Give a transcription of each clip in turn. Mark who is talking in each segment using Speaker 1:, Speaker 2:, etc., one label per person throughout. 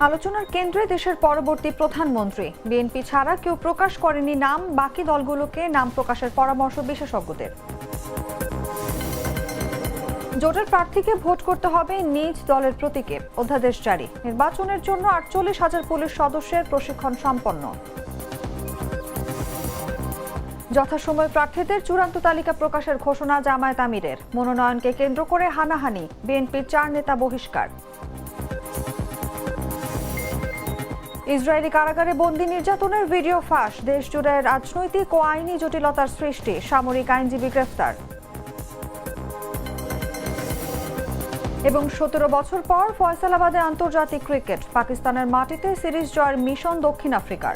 Speaker 1: আলোচনার কেন্দ্রে দেশের পরবর্তী প্রধানমন্ত্রী। বিএনপি ছাড়া কেউ প্রকাশ করেনি নাম, বাকি দলগুলোকে নাম প্রকাশের পরামর্শ বিশেষজ্ঞদের। জোটের প্রার্থীকে ভোট করতে হবে নিজ দলের প্রতীকে। অধ্যাদেশ জারি। নির্বাচনের জন্য আটচল্লিশ হাজার পুলিশ সদস্যের প্রশিক্ষণ সম্পন্ন। যথাসময় প্রার্থীদের চূড়ান্ত তালিকা প্রকাশের ঘোষণা জামায়াত আমিরের। মনোনয়নকে কেন্দ্র করে হানাহানি। বিএনপির চার নেতা বহিষ্কার। ইসরায়েলি কারাগারে বন্দি নির্যাতনের ভিডিও ফাঁস। দেশ জুড়ে রাজনৈতিক ও আইনি জটিলতার সৃষ্টি। সামরিক আইনজীবী গ্রেফতার। এবং সতেরো বছর পর ফয়সালাবাদে আন্তর্জাতিক ক্রিকেট। পাকিস্তানের মাটিতে সিরিজ জয়ের মিশন দক্ষিণ আফ্রিকার।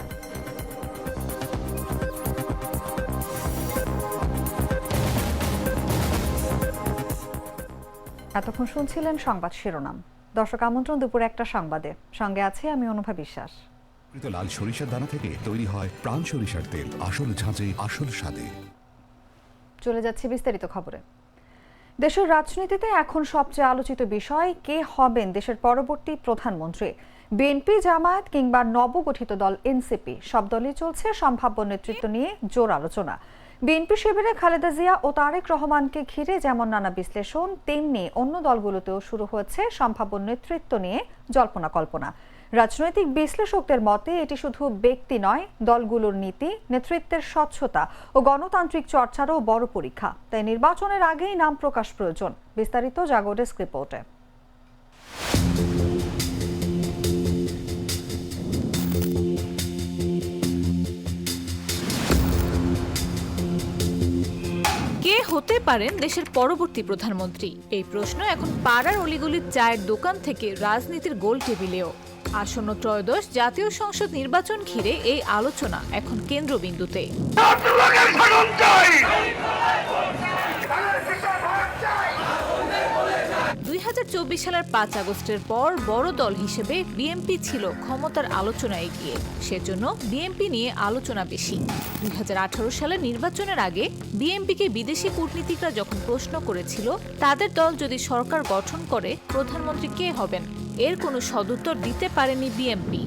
Speaker 1: এতক্ষণ শুনছিলেন সংবাদ শিরোনাম। দর্শক আমন্ত্রণ দুপুর একটা সংবাদে। সঙ্গে আছে আমি অনুভা বিশ্বাস।
Speaker 2: লাল সরিষার দানা থেকে তৈরি হয় প্রাণ সরিষার তেল। আসল ঝাঁঝে আসল স্বাদে।
Speaker 1: চলে যাচ্ছে বিস্তারিত খবরে। দেশের রাজনীতিতে এখন সবচেয়ে আলোচিত বিষয় কে হবেন দেশের পরবর্তী প্রধানমন্ত্রী? বিএনপি জামায়াত কিংবা নবগঠিত দল এনসিপি? সব দলই চলছে সম্ভাব্য নেতৃত্ব নিয়ে জোর আলোচনা। বিএনপি শিবিরে খালেদা জিয়া ও তারেক রহমানকে ঘিরে যেমন নানা বিশ্লেষণ, তেমনি অন্য দলগুলোতেও শুরু হয়েছে সম্ভাব্য নেতৃত্ব নিয়ে জল্পনা কল্পনা। রাজনৈতিক বিশ্লেষকদের মতে, এটি শুধু ব্যক্তি নয়, দলগুলোর নীতি, নেতৃত্বের স্বচ্ছতা ও গণতান্ত্রিক চর্চারও বড় পরীক্ষা। তাই নির্বাচনের আগেই নাম প্রকাশ প্রয়োজন। বিস্তারিত জাগো রিপোর্টে।
Speaker 3: হতে পারেন দেশের পরবর্তী প্রধানমন্ত্রী। এই প্রশ্ন এখন পাড়ার অলিগলির চায়ের দোকান থেকে রাজনীতির গোল টেবিলেও। আসন্ন ত্রয়োদশ জাতীয় সংসদ নির্বাচন ঘিরে এই আলোচনা এখন কেন্দ্রবিন্দুতে। সালের পাঁচ আগস্টের পর বড় দল হিসেবে বিএনপি ছিল ক্ষমতার আলোচনা এগিয়ে। সেজন্য বিএনপি নিয়ে আলোচনা বেশি। দুই হাজার আঠারো সালের নির্বাচনের আগে বিএনপিকে বিদেশি কূটনীতিকরা যখন প্রশ্ন করেছিল, তাদের দল যদি সরকার গঠন করে, প্রধানমন্ত্রী কে হবেন? এর কোনো সদুত্তর দিতে পারেনি বিএনপি।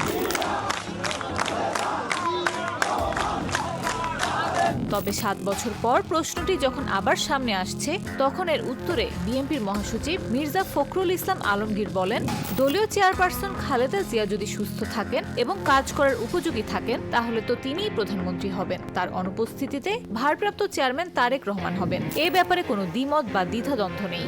Speaker 3: তবে সাত বছর পর প্রশ্নটি যখন আবার সামনে আসছে, তখন এর উত্তরে বিএনপির মহাসচিব মির্জা ফখরুল ইসলাম আলমগীর বলেন, দলীয় চেয়ারপারসন খালেদা জিয়া যদি সুস্থ থাকেন এবং কাজ করার উপযোগী থাকেন, তাহলে তো তিনিই প্রধানমন্ত্রী হবেন। তার অনুপস্থিতিতে ভারপ্রাপ্ত চেয়ারম্যান তারেক রহমান হবেন। এ ব্যাপারে কোনো দ্বিমত বা দ্বিধাদ্বন্দ্ব নেই।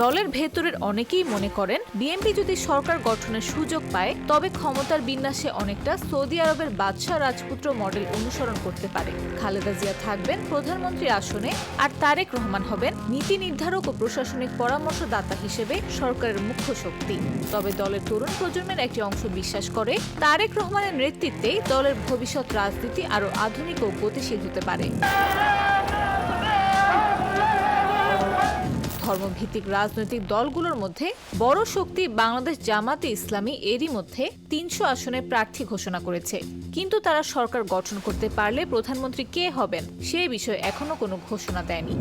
Speaker 3: দলের ভেতরের অনেকেই মনে করেন, বিএনপি যদি সরকার গঠনের সুযোগ পায়, তবে ক্ষমতার বিন্যাসে অনেকটা সৌদি আরবের বাদশাহ রাজপুত্র মডেল অনুসরণ করতে পারে। খালেদা জিয়া থাকবেন প্রধানমন্ত্রী আসনে, আর তারেক রহমান হবেন নীতি নির্ধারক ও প্রশাসনিক পরামর্শদাতা হিসেবে সরকারের মুখ্য শক্তি। তবে দলের তরুণ প্রজন্মের একটি অংশ বিশ্বাস করে, তারেক রহমানের নেতৃত্বেই দলের ভবিষ্যৎ রাজনীতি আরও আধুনিক ও গতিশীল হতে পারে। ধর্মভিত্তিক রাজনৈতিক দলগুলোর মধ্যে বড় শক্তি বাংলাদেশ জামাতে ইসলামী এরই মধ্যে তিনশো আসনে প্রার্থী ঘোষণা করেছে। কিন্তু তারা সরকার গঠন করতে পারলে প্রধানমন্ত্রী কে হবেন, সে বিষয়ে এখনও কোনো ঘোষণা দেয়নি।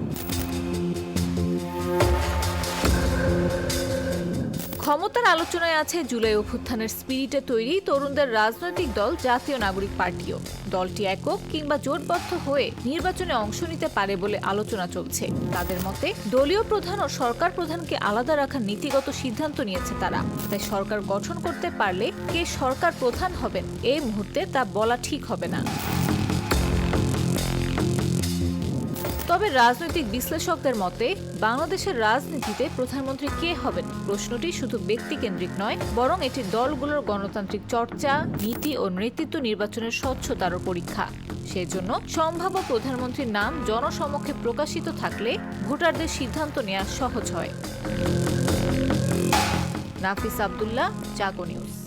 Speaker 3: ক্ষমতার আলোচনায় আছে জুলাই অভ্যুত্থানের স্পিরিটে তৈরি তরুণদের রাজনৈতিক দল, জাতীয় নাগরিক পার্টিও। দলটি একক কিংবা জোটবদ্ধ হয়ে নির্বাচনে অংশ নিতে পারে বলে আলোচনা চলছে। তাদের মতে, দলীয় প্রধান ও সরকার প্রধানকে আলাদা রাখার নীতিগত সিদ্ধান্ত নিয়েছে তারা। তাই সরকার গঠন করতে পারলে কে সরকার প্রধান হবেন, এই মুহূর্তে তা বলা ঠিক হবে না। তবে রাজনৈতিক বিশ্লেষকদের মতে, বাংলাদেশের রাজনীতিতে প্রধানমন্ত্রী কে হবেন? প্রশ্নটি শুধু ব্যক্তিকেন্দ্রিক নয়, বরং এটি দলগুলোর গণতান্ত্রিক চর্চা, নীতি ও নেতৃত্ব নির্বাচনের স্বচ্ছতারও পরীক্ষা। সেজন্য সম্ভাব্য প্রধানমন্ত্রীর নাম জনসমক্ষে প্রকাশিত থাকলে ভোটারদের সিদ্ধান্ত নেওয়া সহজ হয়। নাফিস আবদুল্লাহ জাগো নিউজ।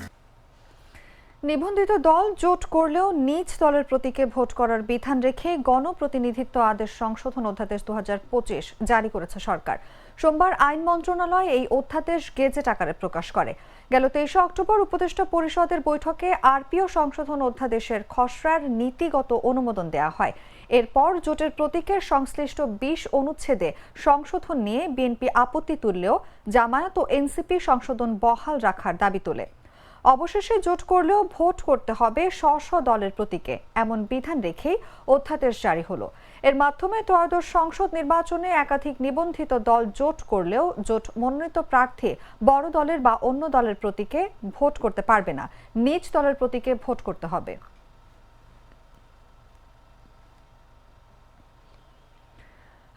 Speaker 1: নিবন্ধিত দল জোট করলেও নিজ দলের প্রতীকে ভোট করার বিধান রেখে গণপ্রতিনিধিত্ব আদেশ সংশোধন অধ্যাদেশ দু হাজার পঁচিশ জারি করেছে সরকার। সোমবার আইন মন্ত্রণালয় এই অধ্যাদেশ গেজেট আকারে প্রকাশ করে। গেল তেইশে অক্টোবর উপদেষ্টা পরিষদের বৈঠকে আরপিও সংশোধন অধ্যাদেশের খসড়ার নীতিগত অনুমোদন দেওয়া হয়। এরপর জোটের প্রতীকের সংশ্লিষ্ট বিশ অনুচ্ছেদে সংশোধন নিয়ে বিএনপি আপত্তি তুললেও জামায়াত ও এনসিপি সংশোধন বহাল রাখার দাবি তোলে। অবশেষে জোট করলেও ভোট করতে হবে স্ব স্ব দলের প্রতীকে, এমন বিধান রেখেই অধ্যাদেশ জারি হলো। এর মাধ্যমে ত্রয়োদশ সংসদ নির্বাচনে একাধিক নিবন্ধিত দল জোট করলেও জোট মনোনীত প্রার্থী বড় দলের বা অন্য দলের প্রতীকে ভোট করতে পারবে না। নিজ দলের প্রতীকে ভোট করতে হবে।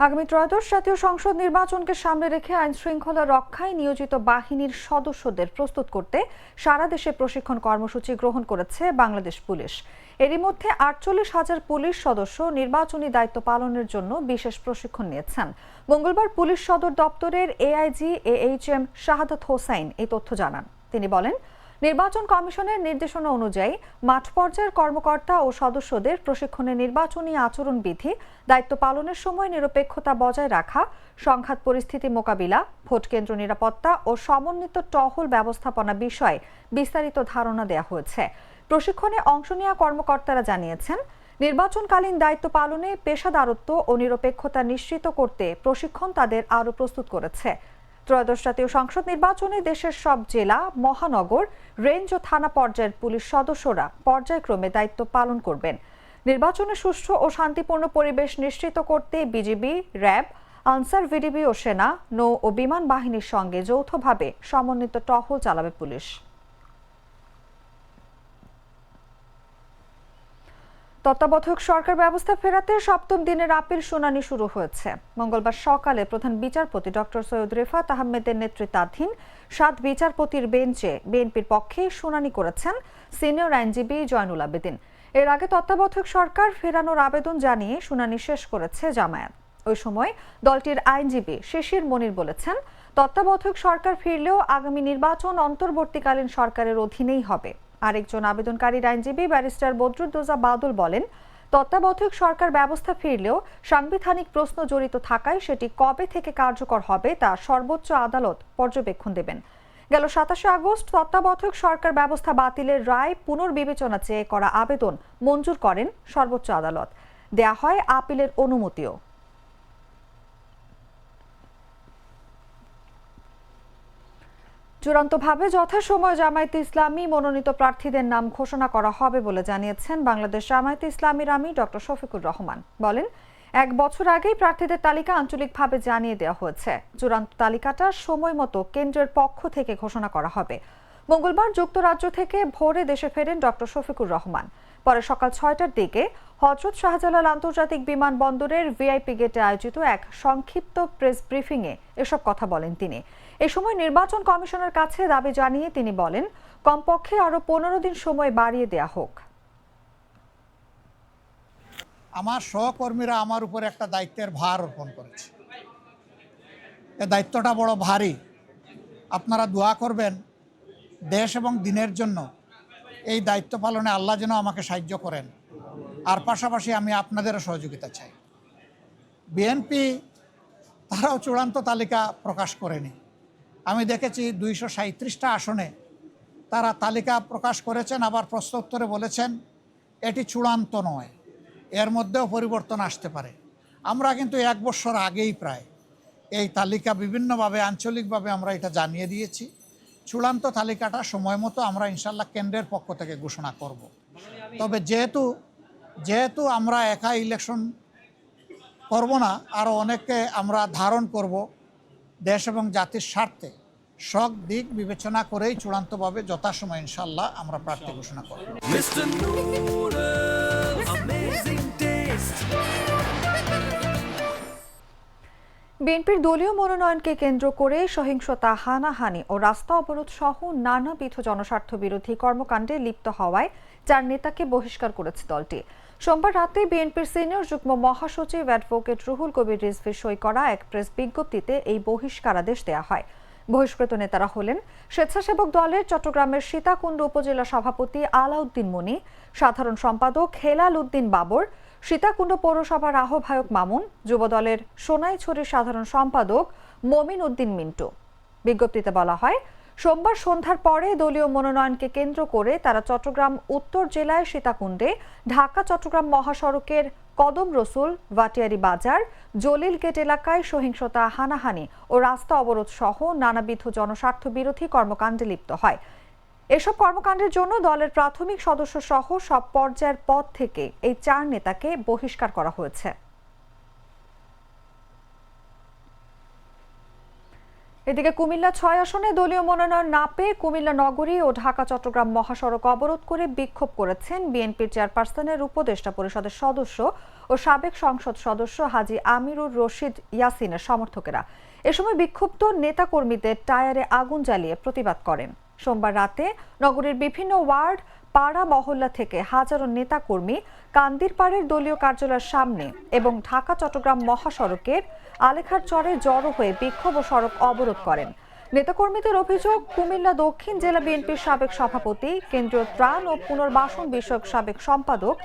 Speaker 1: আগামী ত্রয়োদশ জাতীয় সংসদ নির্বাচনকে সামনে রেখে আইন শৃঙ্খলা রক্ষায় নিয়োজিত বাহিনীর সদস্যদের প্রস্তুত করতে সারা দেশে প্রশিক্ষণ কর্মসূচি গ্রহণ করেছে বাংলাদেশ পুলিশ। এরই মধ্যে আটচল্লিশ হাজার পুলিশ সদস্য নির্বাচনী দায়িত্ব পালনের জন্য বিশেষ প্রশিক্ষণ নিয়েছেন। মঙ্গলবার পুলিশ সদর দপ্তরের AIG H M Shahadat Hossain এই তথ্য জানান। তিনি বলেন নির্বাচন কমিশনের নির্দেশনা অনুযায়ী মাঠ পর্যায়ের কর্মকর্তা ও সদস্যদের প্রশিক্ষণে নির্বাচনী আচরণবিধি, দায়িত্ব পালনের সময় নিরপেক্ষতা বজায় রাখা, সংঘাত পরিস্থিতি মোকাবিলা, ভোট কেন্দ্র নিরাপত্তা ও সমন্বিত টহল ব্যবস্থাপনা বিষয়ে বিস্তারিত ধারণা দেওয়া হয়েছে। প্রশিক্ষণে অংশ নেওয়া কর্মকর্তারা জানিয়েছেন, নির্বাচনকালীন দায়িত্ব পালনে পেশাদারত্ব ও নিরপেক্ষতা নিশ্চিত করতে প্রশিক্ষণ তাদের আরও প্রস্তুত করেছে। ত্রয়োদশ জাতীয় সংসদ নির্বাচনে দেশের সব জেলা, মহানগর, রেঞ্জ ও থানা পর্যায়ের পুলিশ সদস্যরা পর্যায়ক্রমে দায়িত্ব পালন করবেন। নির্বাচনে সুষ্ঠু ও শান্তিপূর্ণ পরিবেশ নিশ্চিত করতে বিজিবি, র্যাব, আনসার ভিডিবি ও সেনা, নৌ ও বিমান বাহিনীর সঙ্গে যৌথভাবে সমন্বিত টহল চালাবে পুলিশ। তত্ত্বাবধায়ক সরকার ব্যবস্থা ফেরাতে সপ্তম দিনের আপিল শুনানি শুরু হয়েছে। মঙ্গলবার সকালে প্রধান বিচারপতি ডক্টর সৈয়দ রেফাত আহমেদের নেতৃত্বাধীন সাত বিচারপতির বেঞ্চে বিএনপির পক্ষে শুনানি করেছেন সিনিয়র আইনজীবী জয়নুল আবেদিন। এর আগে তত্ত্বাবধায়ক সরকার ফেরানোর আবেদন জানিয়ে শুনানি শেষ করেছে জামায়াত। ওই সময় দলটির আইনজীবী শিশির মনির বলেছেন, তত্ত্বাবধায়ক সরকার ফিরলেও আগামী নির্বাচন অন্তর্বর্তীকালীন সরকারের অধীনেই হবে। আরেকজন আবেদনকারীর আইনজীবী ব্যারিস্টার বদরুদ্দোজা বাদল বলেন, তত্ত্বাবধায়ক সরকার ব্যবস্থা ফিরলেও সাংবিধানিক প্রশ্ন জড়িত থাকায় সেটি কবে থেকে কার্যকর হবে তা সর্বোচ্চ আদালত পর্যবেক্ষণ দেবেন। গেল সাতাশে আগস্ট তত্ত্বাবধায়ক সরকার ব্যবস্থা বাতিলের রায় পুনর্বিবেচনা চেয়ে করা আবেদন মঞ্জুর করেন সর্বোচ্চ আদালত। দেয়া হয় আপিলের অনুমতিও। চূড়ান্তভাবে যথাসময়ে জামায়াতে ইসলামী মনোনীত প্রার্থীদের নাম ঘোষণা করা হবে বলে জানিয়েছেন বাংলাদেশ জামায়াতে ইসলামীর আমি ডক্টর শফিকুর রহমান। বলেন, এক বছর আগেই প্রার্থীদের তালিকা আঞ্চলিকভাবে জানিয়ে দেওয়া হয়েছে। চূড়ান্ত তালিকাটা সময় মতো কেন্দ্রের পক্ষ থেকে ঘোষণা করা হবে। মঙ্গলবার যুক্তরাজ্য থেকে ভোরে দেশে ফেরেন ডক্টর শফিকুর রহমান। পরে সকাল ছয়টার দিকে হজরত শাহজালাল আন্তর্জাতিক বিমানবন্দরের ভিআইপি গেটে আয়োজিত এক সংক্ষিপ্ত প্রেস ব্রিফিংয়ে এসব কথা বলেন তিনি। এ সময় নির্বাচন কমিশনের কাছে দাবি জানিয়ে তিনি বলেন, কমপক্ষে আরও পনেরো দিন সময় বাড়িয়ে দেয়া হোক।
Speaker 4: আমার সহকর্মীরা আমার উপর একটা দায়িত্বের ভার অর্পণ করেছে। এ দায়িত্বটা বড় ভারী। আপনারা দোয়া করবেন দেশ এবং দিনের জন্য এই দায়িত্ব পালনে আল্লাহ যেন আমাকে সাহায্য করেন। আর পাশাপাশি আমি আপনাদেরও সহযোগিতা চাই। বিএনপি তারাও চূড়ান্ত তালিকা প্রকাশ করেনি। আমি দেখেছি দুইশো সাঁত্রিশটা আসনে তারা তালিকা প্রকাশ করেছেন, আবার প্রশ্নোত্তরে বলেছেন, এটি চূড়ান্ত নয়, এর মধ্যেও পরিবর্তন আসতে পারে। আমরা কিন্তু এক বছর আগেই প্রায় এই তালিকা বিভিন্নভাবে, আঞ্চলিকভাবে আমরা এটা জানিয়ে দিয়েছি। চূড়ান্ত তালিকাটা সময় মতো আমরা ইনশাল্লাহ কেন্দ্রের পক্ষ থেকে ঘোষণা করব। তবে যেহেতু যেহেতু আমরা একা ইলেকশন করব না আরও অনেককে আমরা ধারণ করব দেশ এবং জাতির স্বার্থে, সব দিক বিবেচনা করেই চূড়ান্তভাবে যথাসময় ইনশাল্লাহ আমরা প্রার্থী ঘোষণা করব
Speaker 1: বিএনপির দলীয় মনোনয়নকে কেন্দ্র করে সহিংসতা, হানাহানি ও রাস্তা অবরোধ সহ নানাবিধ জনস্বার্থ বিরোধী কর্মকাণ্ডে লিপ্ত হওয়ায় চার নেতাকে বহিষ্কার করেছে দলটি। সোমবার রাতে বিএনপির সিনিয়র যুগ্ম মহাসচিব অ্যাডভোকেট রুহুল কবির রিজভি সই করা এক প্রেস বিজ্ঞপ্তিতে এই বহিষ্কারাদেশ দেয়া হয়। বহিষ্কৃত নেতারা হলেন স্বেচ্ছাসেবক দলের চট্টগ্রামের সীতাকুণ্ড উপজেলা সভাপতি আলাউদ্দিন মনি, সাধারণ সম্পাদক হেলাল উদ্দিন বাবর সীতাকুণ্ড পৌরসভার আহ্বায়ক মামুন, যুবদলের সোনাইছড়ির সাধারণ সম্পাদক মমিন উদ্দিন মিন্টু। বিজ্ঞপ্তিতে বলা হয়, সোমবার সন্ধ্যার পরে দলীয় মনোনয়নকে কেন্দ্র করে তারা চট্টগ্রাম, উত্তর জেলায় সীতাকুণ্ডে, ঢাকা, চট্টগ্রাম মহাসড়কের কদম রসুল, ভাটিয়ারি বাজার জলিল গেট এলাকায় সহিংসতা, হানাহানি ও রাস্তা অবরোধ সহ নানাবিধ জনস্বার্থ বিরোধী কর্মকাণ্ডে লিপ্ত হয়। এসব কর্মকাণ্ডের জন্য দলের প্রাথমিক সদস্য সহ সব পর্যায়ের পদ থেকে এই চার নেতাকে বহিষ্কার করা হয়েছে। এদিকে কুমিল্লা ছয় আসনে দলীয় মনোনয়ন না পেয়ে কুমিল্লা নগরী ও ঢাকা, চট্টগ্রাম মহাসড়ক অবরোধ করে বিক্ষোভ করেছেন বিএনপির চেয়ারপারসনের উপদেষ্টা পরিষদের সদস্য ও সাবেক সংসদ সদস্য হাজি আমিরুর রশিদ ইয়াসিনের সমর্থকেরা। এ সময় বিক্ষুব্ধ নেতাকর্মীদের টায়ারে আগুন জ্বালিয়ে প্রতিবাদ করেন। সোমবার রাতে নগরের বিভিন্ন ওয়ার্ড, পাড়া, মহল্লা থেকে হাজারো নেতাকর্মী কান্দিরপাড়ের দলীয় কার্যালয়ের সামনে এবং ঢাকা, চট্টগ্রাম মহাসড়কের আলেখার চরে জড়ো হয়ে বিক্ষোভ ও সড়ক অবরোধ করেন। নেতাকর্মীদের অভিযোগ, কুমিল্লা দক্ষিণ জেলা বিএনপির সাবেক সভাপতি, কেন্দ্রীয় ত্রাণ ও পুনর্বাসন বিষয়ক সাবেক সম্পাদক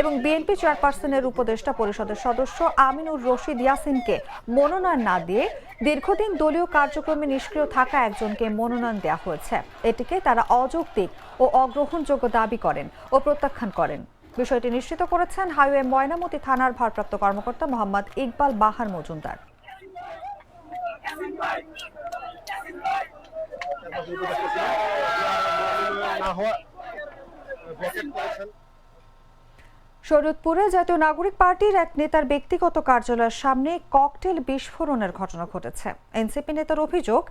Speaker 1: এবং বিএনপি চেয়ারপারসনের উপদেষ্টা পরিষদের সদস্য আমিনুর রশিদ ইয়াসিনকে মনোনয়ন না দিয়ে দীর্ঘদিন দলীয় কার্যক্রমে নিষ্ক্রিয় থাকা একজনকে মনোনয়ন দেওয়া হয়েছে। এটিকে তারা অযৌক্তিক ও অগ্রহণযোগ্য দাবি করেন ও প্রত্যাখ্যান করেন। বিষয়টি নিশ্চিত করেছেন হাইওয়ে ময়নামতি থানার ভারপ্রাপ্ত কর্মকর্তা মোহাম্মদ ইকবাল বাহার মজুমদার। শরীয়তপুরে জাতীয় নাগরিক পার্টির এক নেতার ব্যক্তিগত কার্যালয়ের সামনে ককটেল বিস্ফোরণের ঘটনা ঘটেছে। এনসিপি নেতার অভিযোগ,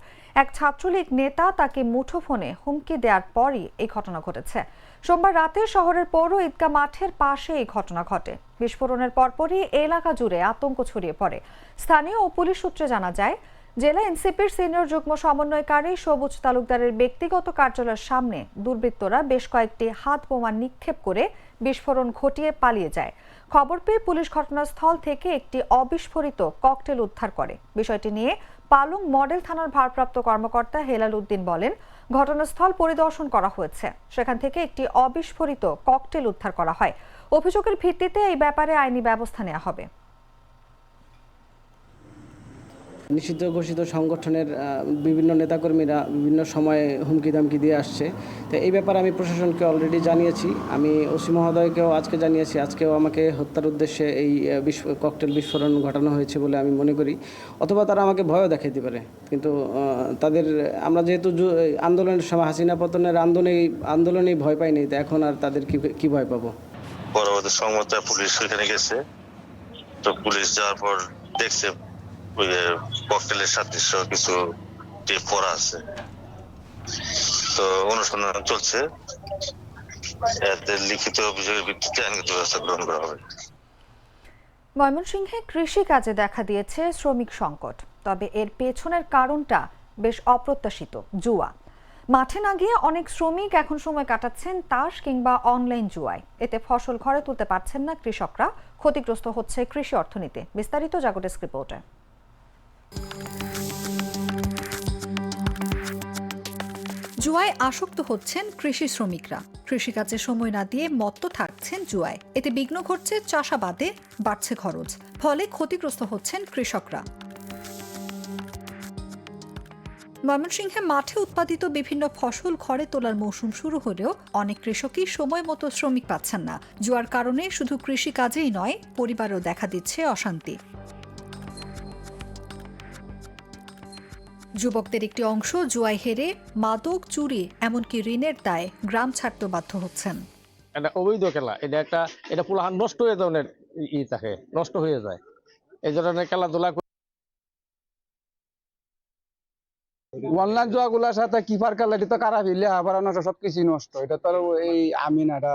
Speaker 1: এক ছাত্রলীগ নেতা তাকে মুঠোফোনে হুমকি দেওয়ার পরই এই ঘটনা ঘটেছে। সোমবার রাতে শহরের পৌর ঈদগাহ মাঠের পাশে এই ঘটনা ঘটে। বিস্ফোরণের পরপরই এলাকা জুড়ে আতঙ্ক ছড়িয়ে পড়ে। স্থানীয় ও পুলিশ সূত্রে জানা যায় জেলা এনসিপির সিনিয়র যুগ্ম সমন্বয়কারী সবুজ তালুকদারের ব্যক্তিগত কার্যালয়ের সামনে দুর্বৃত্তরা বেশ কয়েকটি হাত বোমা নিক্ষেপ করে বিস্ফোরণ ঘটিয়ে পালিয়ে যায়। খবর পেয়ে পুলিশ ঘটনাস্থল থেকে একটি অবিস্ফোরিত ককটেল উদ্ধার করে। বিষয়টি নিয়ে পালং মডেল থানার ভারপ্রাপ্ত কর্মকর্তা হেলাল উদ্দিন বলেন, ঘটনাস্থল পরিদর্শন করা হয়েছে। সেখান থেকে একটি অবিস্ফোরিত ককটেল উদ্ধার করা হয়। অভিযোগের ভিত্তিতে এই ব্যাপারে আইনি ব্যবস্থা নেওয়া হবে।
Speaker 5: নিষিদ্ধ ঘোষিত সংগঠনের বিভিন্ন নেতাকর্মীরা বিভিন্ন সময়ে হুমকি দামকি দিয়ে আসছে। তো এই ব্যাপারে আমি প্রশাসনকে অলরেডি জানিয়েছি। আমি ওসি মহোদয়কেও আজকে জানিয়েছি। আজকেও আমাকে হত্যার উদ্দেশ্যে এই বিস্ফ ককটেল বিস্ফোরণ ঘটানো হয়েছে বলে আমি মনে করি। অথবা তারা আমাকে ভয়ও দেখাইতে পারে। কিন্তু তাদের, আমরা যেহেতু আন্দোলনের সময় হাসিনা পতনের আন্দোলনে আন্দোলনেই ভয় পাইনি তো এখন আর তাদের কি কি ভয় পাবো?
Speaker 6: পরবর্তী সংবাদে পুলিশ ওইখানে গেছে। তো পুলিশ যাওয়ার পর দেখছে ককটেলের সাদৃশ্য কিছু টেপ পড়া আছে। তো অনুসন্ধান চলছে। এদের লিখিত অভিযোগের ভিত্তিতে আইনগত ব্যবস্থা গ্রহণ করা হবে।
Speaker 1: ময়মনসিংহে কৃষি কাজে দেখা দিয়েছে শ্রমিক সংকট, তবে এর পেছনের কারণটা বেশ অপ্রত্যাশিত, জুয়া। মাঠে না গিয়ে অনেক শ্রমিক এখন সময় কাটাচ্ছেন তাস কিংবা অনলাইন জুয়ায়। এতে ফসল ঘরে তুলতে পারছেন না কৃষকরা, ক্ষতিগ্রস্ত হচ্ছে কৃষি অর্থনীতি। বিস্তারিত জাগো ডেস্ক রিপোর্টে।
Speaker 7: জুয়ায় আসক্ত হচ্ছেন কৃষি শ্রমিকরা। কৃষিকাজে সময় না দিয়ে মত্ত থাকছেন জুয়ায়। এতে বিঘ্ন ঘটছে, চাষাবাদে বাড়ছে খরচ, ফলে ক্ষতিগ্রস্ত হচ্ছেন কৃষকরা। ময়মনসিংহে মাঠে উৎপাদিত বিভিন্ন ফসল ঘরে তোলার মৌসুম শুরু হলেও অনেক কৃষকই সময় মতো শ্রমিক পাচ্ছেন না। জুয়ার কারণে শুধু কৃষি কাজেই নয়, পরিবারও দেখা দিচ্ছে অশান্তি। যুবকদের একটি অংশ জুয়াই হেরে মাদক চুরি এমনকি ঋণের দায়ে গ্রাম ছাড়তে বাধ্য হচ্ছেন।
Speaker 8: এটা অবৈধ খেলা। এটা একটা এটা পুলাহান নষ্ট হয়ে ধরনের ই থাকে নষ্ট হয়ে যায়। এই ধরনের খেলাধুলা
Speaker 9: অনলাইন জুয়াগুলোর সাথে কিপার খেলা এটা তো কারা ফিরলে? আবার নষ্ট সবকিছুই নষ্ট। এটা তো আর এই আমি না এটা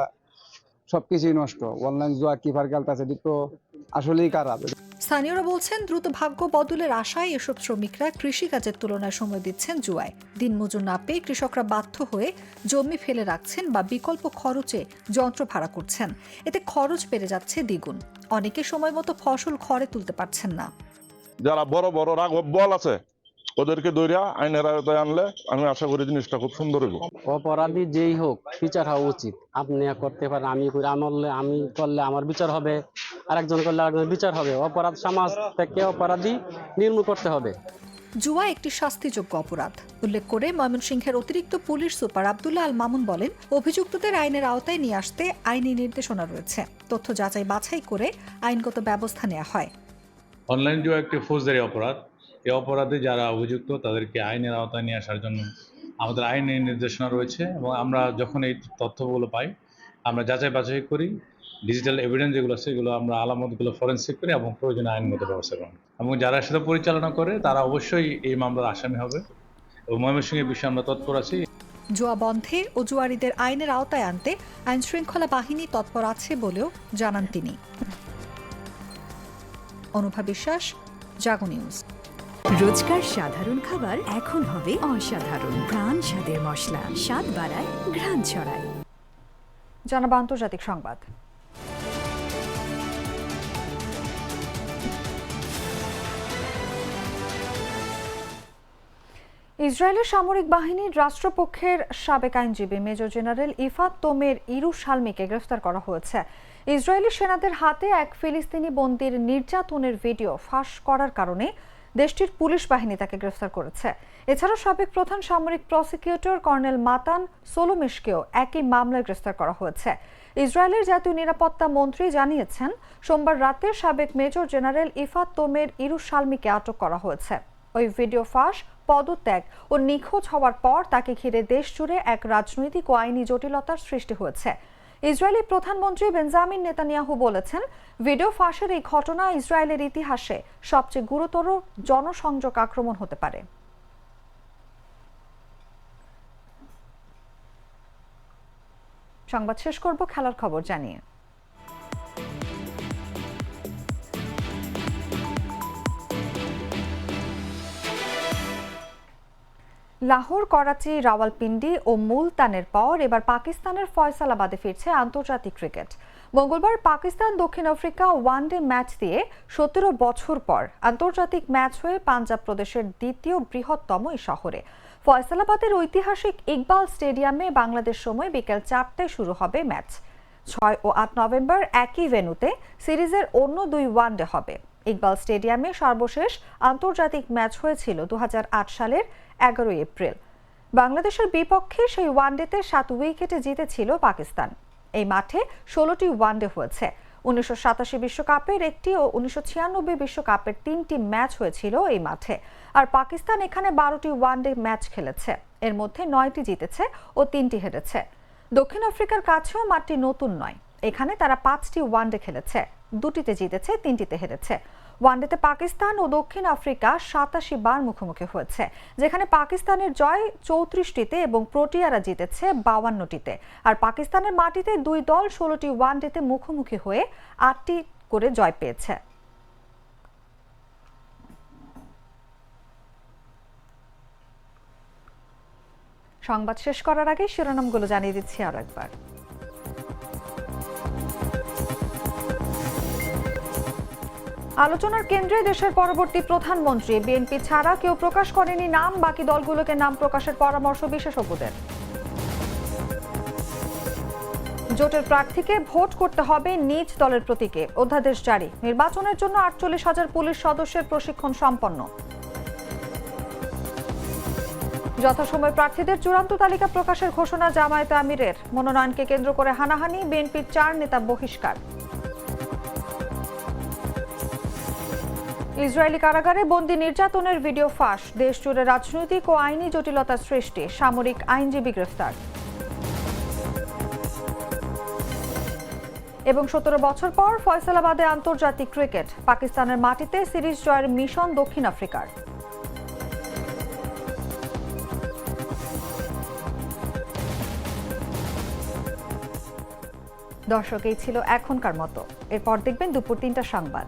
Speaker 9: সবকিছুই নষ্ট। অনলাইন জুয়া কিপার খেলতেছে এটা তো আসলেই খারাপ।
Speaker 7: স্থানীয়রা বলছেন, দ্রুত ভাগ্য বদলের আশায় এসব শ্রমিকরা কৃষিকাজের তুলনায় সময় দিচ্ছেন জুয়ায়। দিনমজুর না পেয়ে কৃষকরা বাধ্য হয়ে জমি ফেলে রাখছেন বা বিকল্প খরচে যন্ত্র ভাড়া করছেন। এতে খরচ বেড়ে যাচ্ছে দ্বিগুণ। অনেকে সময় মতো ফসল খড়ে তুলতে পারছেন না।
Speaker 10: যারা বড় বড় রাঘব বল আছে ওদেরকে দৈরা আইনের আয়তায় আনলে আমি আশা করি জিনিসটা খুব সুন্দর হইব।
Speaker 5: অপরাধী যেই হোক বিচার হওয়া উচিত। আপনি করতে পারেন আমি করি আমলে আমি করলে আমার বিচার হবে আরেকজন করলে আরেকজন বিচার হবে। অপরাধ সমাজ থেকে অপরাধী নির্মূল করতে হবে।
Speaker 7: জুয়া একটি শাস্তিযোগ্য অপরাধ। উল্লেখ করে ময়মনসিংহের অতিরিক্ত পুলিশ সুপার আবদুল্লাহ আল মামুন বলেন অভিযুক্তদের আইনের আওতায় নিয়ে আসতে আইনি নির্দেশনা রয়েছে। তথ্য যাচাই বাছাই করে আইনগত ব্যবস্থা নেওয়া হয়।
Speaker 11: অনলাইন জুয়া একটি ফৌজদারি অপরাধ। এই অপরাধে যারা অভিযুক্ত, তাদেরকে আইনের আওতায় নিয়ে আসার জন্য আমাদের আইনের নির্দেশনা রয়েছে এবং আমরা যখন এই তথ্যগুলো পাই, আমরা যাচাই বাছাই করি ডিজিটাল এভিডেন্স যেগুলো আছে সেগুলো আমরা আলামতগুলো ফরেন্সিক করি এবং প্রয়োজনীয় আইনগত ব্যবস্থা গ্রহণ এবং যারা সেটা পরিচালনা করে, তারা অবশ্যই এই মামলার আসামি হবে এবং ময়মনসিংহের বিষয়ে আমরা তৎপর আছি।
Speaker 7: জুয়া বন্ধে ও জুয়ারিদের আইনের আওতায় আনতে আইন শৃঙ্খলা বাহিনী তৎপর আছে বলেও জানান তিনি। অনুভা বিশ্বাস, জাগো নিউজ।
Speaker 12: রোজকার সাধারণ খাবার এখন হবে অসাধারণ। প্রাণ স্বাদের মশলা, স্বাদ বাড়ায়, ঘ্রাণ ছড়ায়।
Speaker 1: জানাব আন্তর্জাতিক সংবাদ। ইসরায়েলের সামরিক বাহিনীর রাষ্ট্রপক্ষের সাবেক আইনজীবী মেজর জেনারেল ইফাত তোমের ইরু শালমিকে গ্রেফতার করা হয়েছে। ইসরায়েলি সেনাদের হাতে এক ফিলিস্তিনি বন্দির নির্যাতনের ভিডিও ফাঁস করার কারণে দেশটির পুলিশ বাহিনী তাকে গ্রেফতার করেছে। এছাড়া সাবেক প্রধান সামরিক প্রসিকিউটর কর্নেল মাতান সোলোমিশকেও একই মামলায় গ্রেফতার করা হয়েছে। ইসরায়েলের জাতীয় নিরাপত্তা মন্ত্রী জানিয়েছেন, সোমবার রাতে সাবেক মেজর জেনারেল ইফাত তোমের ইরু শালমিকে আটক করা হয়েছে। ওই ভিডিও ফাঁস, পদত্যাগ ও নিখোঁজ হওয়ার পর তাকে ঘিরে দেশ জুড়ে এক রাজনৈতিক ও আইনি জটিলতার সৃষ্টি হয়েছে। ইসরায়েলি প্রধানমন্ত্রী বেঞ্জামিন নেতানিয়াহু বলেছেন, ভিডিও ফাঁসের এই ঘটনা ইসরায়েলের ইতিহাসে সবচেয়ে গুরুতর জনসংযোগ আক্রমণ হতে পারে। সংবাদ শেষ করব, খেলার খবর জানিয়ে। লাহোর, করাচি, রাওয়ালপিন্ডি ও মুলতানের পর এবার পাকিস্তানের ফয়সালাবাদে ফিরছে আন্তর্জাতিক ক্রিকেট। মঙ্গলবার পাকিস্তান, দক্ষিণ আফ্রিকা ওয়ানডে ম্যাচ দিয়ে সতেরো বছর পর আন্তর্জাতিক ম্যাচ হয়ে পাঞ্জাব প্রদেশের দ্বিতীয় বৃহত্তম এই শহরে। ফয়সালাবাদের ঐতিহাসিক ইকবাল স্টেডিয়ামে বাংলাদেশ সময় বিকেল চারটায় শুরু হবে ম্যাচ। ছয় ও আট নভেম্বর একই ভেন্যুতে সিরিজের অন্য দুই ওয়ানডে হবে। ইকবাল স্টেডিয়ামে সর্বশেষ আন্তর্জাতিক ম্যাচ হয়েছিল দুহাজার আট সালের এগারোই এপ্রিল। বাংলাদেশের বিপক্ষে সেই ওয়ানডেতে সাত উইকেটে জিতেছিল পাকিস্তান। এই মাঠে ষোলোটি ওয়ানডে হয়েছে। উনিশশো বিশ্বকাপের একটি ও উনিশশো বিশ্বকাপের তিনটি ম্যাচ হয়েছিল এই মাঠে। আর পাকিস্তান এখানে বারোটি ওয়ানডে ম্যাচ খেলেছে। এর মধ্যে নয়টি জিতেছে ও তিনটি হেরেছে। দক্ষিণ আফ্রিকার কাছেও মাঠটি নতুন নয়। এখানে তারা পাঁচটি ওয়ানডে খেলেছে। দুটিতে জিতেছে, তিনটিতে হেরেছে। ওয়ানডেতে পাকিস্তান ও দক্ষিণ আফ্রিকা সাতাশি বার মুখোমুখি হয়েছে, যেখানে পাকিস্তানের জয় চৌত্রিশটিতে এবং প্রোটিয়ারা জিতেছে বাউান্নটিতে। আর পাকিস্তানের মাটিতে দুই দল ষোলোটি ওয়ানডেতে মুখোমুখি হয়ে আটটি করে জয় পেয়েছে। সংবাদ শেষ করার আগে শিরোনামগুলো জানিয়ে দিচ্ছি আরও একবার। আলোচনার কেন্দ্রে দেশের পরবর্তী প্রধানমন্ত্রী বিএনপি ছাড়া কেউ প্রকাশ করেনি নাম, বাকি দলগুলোকে নাম প্রকাশের পরামর্শ বিশেষজ্ঞদের। জোটের প্রার্থীকে ভোট করতে হবে নিজ দলের প্রতীকে। অধ্যাদেশ জারি। নির্বাচনের জন্য আটচল্লিশ হাজার পুলিশ সদস্যের প্রশিক্ষণ সম্পন্ন। যথাসময় প্রার্থীদের চূড়ান্ত তালিকা প্রকাশের ঘোষণা জামায়াতে আমিরের। মনোনয়নকে কেন্দ্র করে হানাহানি বিএনপির চার নেতা বহিষ্কার। ইসরায়েলি কারাগারে বন্দি নির্যাতনের ভিডিও ফাঁস। দেশ জুড়ে রাজনৈতিক ও আইনি জটিলতার সৃষ্টি। সামরিক আইনজীবী গ্রেফতার। এবং সতেরো বছর পর ফয়সালাবাদে আন্তর্জাতিক ক্রিকেট। পাকিস্তানের মাটিতে সিরিজ জয়ের মিশন দক্ষিণ আফ্রিকার। দর্শক, এই ছিল এখনকার মতো। এরপর দেখবেন দুপুর তিনটা সংবাদ।